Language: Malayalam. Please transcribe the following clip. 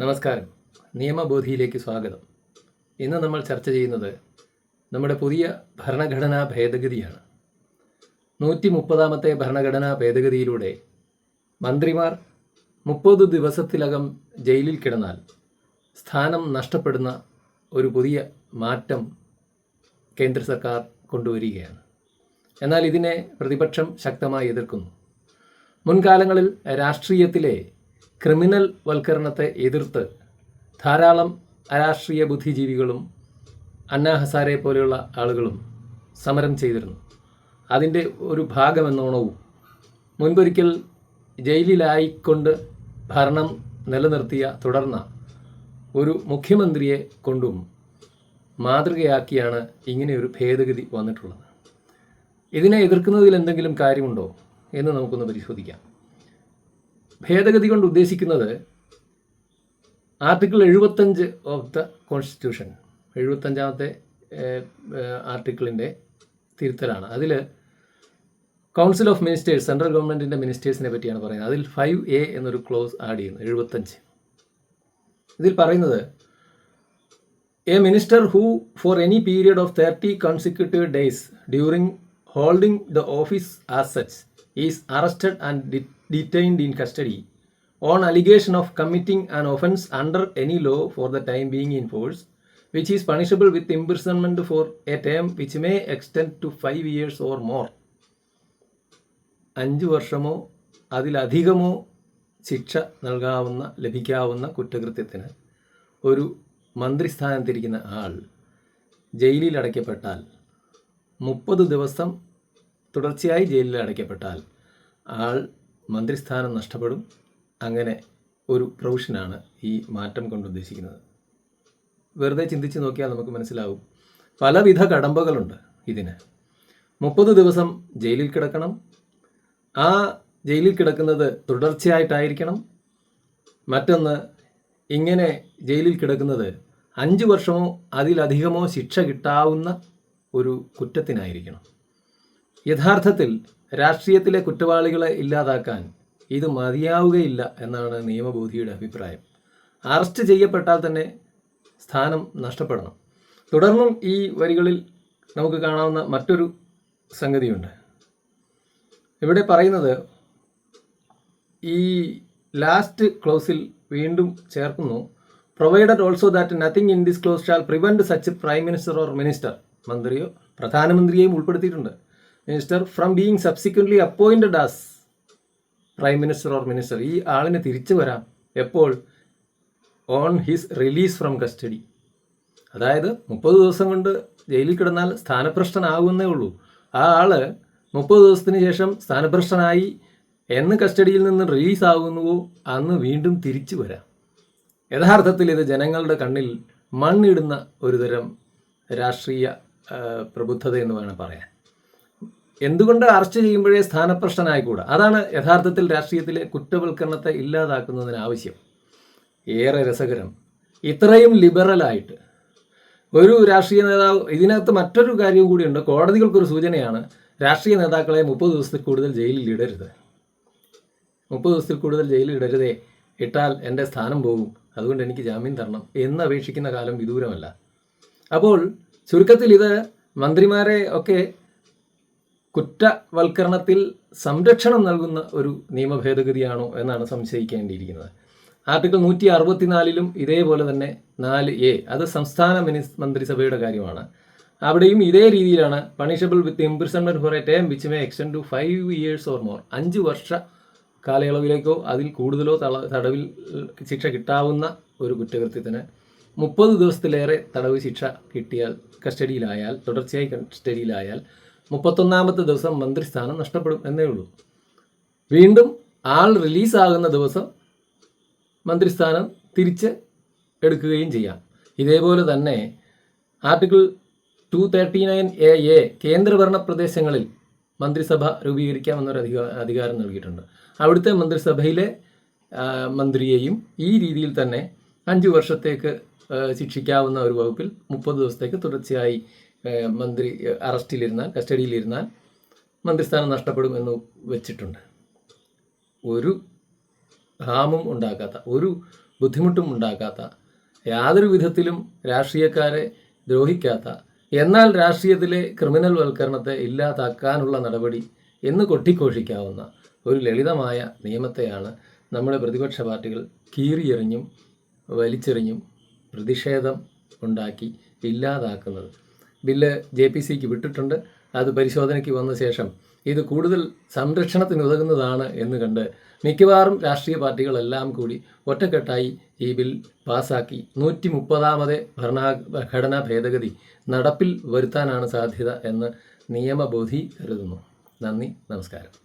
നമസ്കാരം. നിയമബോധിയിലേക്ക് സ്വാഗതം. ഇന്ന് നമ്മൾ ചർച്ച ചെയ്യുന്നത് നമ്മുടെ പുതിയ ഭരണഘടനാ ഭേദഗതിയാണ്. നൂറ്റി മുപ്പതാമത്തെ ഭരണഘടനാ ഭേദഗതിയിലൂടെ മന്ത്രിമാർ മുപ്പത് ദിവസത്തിലകം ജയിലിൽ കിടന്നാൽ സ്ഥാനം നഷ്ടപ്പെടുന്ന ഒരു പുതിയ മാറ്റം കേന്ദ്ര സർക്കാർ കൊണ്ടുവരികയാണ്. എന്നാൽ ഇതിനെ പ്രതിപക്ഷം ശക്തമായി എതിർക്കുന്നു. മുൻകാലങ്ങളിൽ രാഷ്ട്രീയത്തിലെ ക്രിമിനൽ വൽക്കരണത്തെ എതിർത്ത് ധാരാളം അരാഷ്ട്രീയ ബുദ്ധിജീവികളും അന്നാ ഹസാരെ പോലെയുള്ള ആളുകളും സമരം ചെയ്തിരുന്നു. അതിന്റെ ഒരു ഭാഗമെന്നോണവും മുൻപൊരിക്കൽ ജയിലിലായിക്കൊണ്ട് ഭരണം നിലനിർത്തിയ തുടർന്ന ഒരു മുഖ്യമന്ത്രിയെ കൊണ്ടും മാതൃകയാക്കിയാണ് ഇങ്ങനെയൊരു ഭേദഗതി വന്നിട്ടുള്ളത്. ഇതിനെ എതിർക്കുന്നതിൽ എന്തെങ്കിലും കാര്യമുണ്ടോ എന്ന് നമുക്കൊന്ന് പരിശോധിക്കാം. ഭേദഗതി കൊണ്ട് ഉദ്ദേശിക്കുന്നത് ആർട്ടിക്കിൾ എഴുപത്തഞ്ച് ഓഫ് ദ കോൺസ്റ്റിറ്റ്യൂഷൻ എഴുപത്തഞ്ചാമത്തെ ആർട്ടിക്കിളിന്റെ തിരുത്തലാണ്. അതിൽ കൗൺസിൽ ഓഫ് മിനിസ്റ്റേഴ്സ് സെൻട്രൽ ഗവൺമെന്റിന്റെ മിനിസ്റ്റേഴ്സിനെ പറ്റിയാണ് പറയുന്നത്. അതിൽ ഫൈവ് എ എന്നൊരു ക്ലോസ് ആഡ് ചെയ്യുന്നു എഴുപത്തഞ്ച്. ഇതിൽ പറയുന്നത് a minister who for any period of thirty consecutive days during holding the office as such is arrested and detained in custody on allegation of committing an offence under any law for the time being in force, which is punishable with imprisonment for a term which may extend to five years or more. അഞ്ച് വർഷമോ അതിലധികമോ ശിക്ഷ നൽകാവുന്ന ലഭിക്കാവുന്ന കുറ്റകൃത്യത്തിന് ഒരു മന്ത്രിസ്ഥാനത്തിരിക്കുന്ന ആൾ ജയിലിൽ അടയ്ക്കപ്പെട്ടാൽ മുപ്പത് ദിവസം തുടർച്ചയായി ജയിലിൽ അടയ്ക്കപ്പെട്ടാൽ ആൾ മന്ത്രിസ്ഥാനം നഷ്ടപ്പെടും. അങ്ങനെ ഒരു പ്രൊവിഷനാണ് ഈ മാറ്റം കൊണ്ട് ഉദ്ദേശിക്കുന്നത്. വെറുതെ ചിന്തിച്ച് നോക്കിയാൽ നമുക്ക് മനസ്സിലാവും. പലവിധ കടമ്പകളുണ്ട് ഇതിന്. മുപ്പത് ദിവസം ജയിലിൽ കിടക്കണം. ആ ജയിലിൽ കിടക്കുന്നത് തുടർച്ചയായിട്ടായിരിക്കണം. മറ്റൊന്ന് ഇങ്ങനെ ജയിലിൽ കിടക്കുന്നത് അഞ്ച് വർഷമോ അതിലധികമോ ശിക്ഷ കിട്ടാവുന്ന ഒരു കുറ്റത്തിനായിരിക്കണം. യഥാർത്ഥത്തിൽ രാഷ്ട്രീയത്തിലെ കുറ്റവാളികളെ ഇല്ലാതാക്കാൻ ഇത് മതിയാവുകയില്ല എന്നാണ് നിയമബോധിയുടെ അഭിപ്രായം. അറസ്റ്റ് ചെയ്യപ്പെട്ടാൽ തന്നെ സ്ഥാനം നഷ്ടപ്പെടണം. തുടർന്നും ഈ വരികളിൽ നമുക്ക് കാണാവുന്ന മറ്റൊരു സംഗതിയുണ്ട്. ഇവിടെ പറയുന്നത് ഈ ലാസ്റ്റ് ക്ലോസിൽ വീണ്ടും ചേർക്കുന്നു. Provided also that nothing in this clause shall prevent such prime minister or minister മന്ത്രിയോ പ്രധാനമന്ത്രിയെയും ഉൾപ്പെടുത്തിയിട്ടുണ്ട്. Minister from being subsequently appointed as prime minister or minister ഈ ആളിന് തിരിച്ചു വരാം എപ്പോൾ on his release from custody അതായത് മുപ്പത് ദിവസം കൊണ്ട് ജയിലിൽ കിടന്നാൽ സ്ഥാനഭ്രഷ്ടനാകുന്നേ ഉള്ളൂ. ആ ആൾ മുപ്പത് ദിവസത്തിന് ശേഷം സ്ഥാനഭ്രഷ്ടനായി എന്ന് കസ്റ്റഡിയിൽ നിന്ന് റിലീസ് ആകുന്നുവോ അന്ന് വീണ്ടും തിരിച്ചു വരാം. യഥാർത്ഥത്തിൽ ഇത് ജനങ്ങളുടെ കണ്ണിൽ മണ്ണിടുന്ന ഒരുതരം രാഷ്ട്രീയ പ്രബുദ്ധത എന്ന് വേണം പറയാൻ. എന്തുകൊണ്ട് അറസ്റ്റ് ചെയ്യുമ്പോഴേ സ്ഥാനപ്രശ്നനായിക്കൂടാ അതാണ് യഥാർത്ഥത്തിൽ രാഷ്ട്രീയത്തിലെ കുറ്റവൽക്കരണത്തെ ഇല്ലാതാക്കുന്നതിന് ആവശ്യം. ഏറെ രസകരം. ഇത്രയും ലിബറലായിട്ട് ഒരു രാഷ്ട്രീയ നേതാവ് ഇതിനകത്ത് മറ്റൊരു കാര്യം കൂടിയുണ്ട്. കോടതികൾക്കൊരു സൂചനയാണ് രാഷ്ട്രീയ നേതാക്കളെ മുപ്പത് ദിവസത്തിൽ കൂടുതൽ ജയിലിൽ ഇടരുത്. മുപ്പത് ദിവസത്തിൽ കൂടുതൽ ജയിലിൽ ഇടരുതേ. ഇട്ടാൽ എന്റെ സ്ഥാനം പോകും. അതുകൊണ്ട് എനിക്ക് ജാമ്യം തരണം എന്ന് അപേക്ഷിക്കുന്ന കാലം വിദൂരമല്ല. അപ്പോൾ ചുരുക്കത്തിൽ ഇത് മന്ത്രിമാരെ ഒക്കെ കുറ്റവൽക്കരണത്തിൽ സംരക്ഷണം നൽകുന്ന ഒരു നിയമ ഭേദഗതിയാണോ എന്നാണ് സംശയിക്കേണ്ടിയിരിക്കുന്നത്. ആർട്ടിക്കിൾ നൂറ്റി അറുപത്തിനാലിലും ഇതേപോലെ തന്നെ നാല് എ അത് സംസ്ഥാന മിനി മന്ത്രിസഭയുടെ കാര്യമാണ്. അവിടെയും ഇതേ രീതിയിലാണ് punishable with imprisonment for a term which may extend to five years or more അഞ്ച് വർഷ കാലയളവിലേക്കോ അതിൽ കൂടുതലോ തടവിൽ ശിക്ഷ കിട്ടാവുന്ന ഒരു കുറ്റകൃത്യത്തിന് മുപ്പത് ദിവസത്തിലേറെ തടവ് ശിക്ഷ കിട്ടിയാൽ കസ്റ്റഡിയിലായാൽ തുടർച്ചയായി കസ്റ്റഡിയിലായാൽ മുപ്പത്തൊന്നാമത്തെ ദിവസം മന്ത്രിസ്ഥാനം നഷ്ടപ്പെടും എന്നേ ഉള്ളൂ. വീണ്ടും ആൾ റിലീസാകുന്ന ദിവസം മന്ത്രിസ്ഥാനം തിരിച്ച് എടുക്കുകയും ചെയ്യാം. ഇതേപോലെ തന്നെ article two thirty nine A A കേന്ദ്രഭരണ പ്രദേശങ്ങളിൽ മന്ത്രിസഭ രൂപീകരിക്കാമെന്നൊരു അധികാ അധികാരം നൽകിയിട്ടുണ്ട്. അവിടുത്തെ മന്ത്രിസഭയിലെ മന്ത്രിയെയും ഈ രീതിയിൽ തന്നെ അഞ്ച് വർഷത്തേക്ക് ശിക്ഷിക്കാവുന്ന ഒരു വകുപ്പിൽ മുപ്പത് ദിവസത്തേക്ക് തുടർച്ചയായി മന്ത്രി അറസ്റ്റിലിരുന്നാൽ കസ്റ്റഡിയിലിരുന്നാൽ മന്ത്രിസ്ഥാനം നഷ്ടപ്പെടും എന്ന് വെച്ചിട്ടുണ്ട്. ഒരു ഹാമും ഉണ്ടാക്കാത്ത ഒരു ബുദ്ധിമുട്ടും ഉണ്ടാക്കാത്ത യാതൊരു വിധത്തിലും രാഷ്ട്രീയക്കാരെ ദ്രോഹിക്കാത്ത എന്നാൽ രാഷ്ട്രീയത്തിലെ ക്രിമിനൽ വൽക്കരണത്തെ ഇല്ലാതാക്കാനുള്ള നടപടി എന്ന് കൊട്ടിഘോഷിക്കാവുന്ന ഒരു ലളിതമായ നിയമത്തെയാണ് നമ്മുടെ പ്രതിപക്ഷ പാർട്ടികൾ കീറിയെറിഞ്ഞും വലിച്ചെറിഞ്ഞും പ്രതിഷേധം ഉണ്ടാക്കി ഇല്ലാതാക്കുന്നത്. ബില്ല് ജെ പി സിക്ക് വിട്ടിട്ടുണ്ട്. അത് പരിശോധനയ്ക്ക് വന്ന ശേഷം ഇത് കൂടുതൽ സംരക്ഷണത്തിന് ഉതകുന്നതാണ് എന്ന് കണ്ട് മിക്കവാറും രാഷ്ട്രീയ പാർട്ടികളെല്ലാം കൂടി ഒറ്റക്കെട്ടായി ഈ ബിൽ പാസാക്കി. നൂറ്റി മുപ്പതാമത് ഭരണഘടനാ ഭേദഗതി നടപ്പിൽ വരുത്താനാണ് സാധ്യത എന്ന് നിയമബോധി കരുതുന്നു. നന്ദി നമസ്കാരം.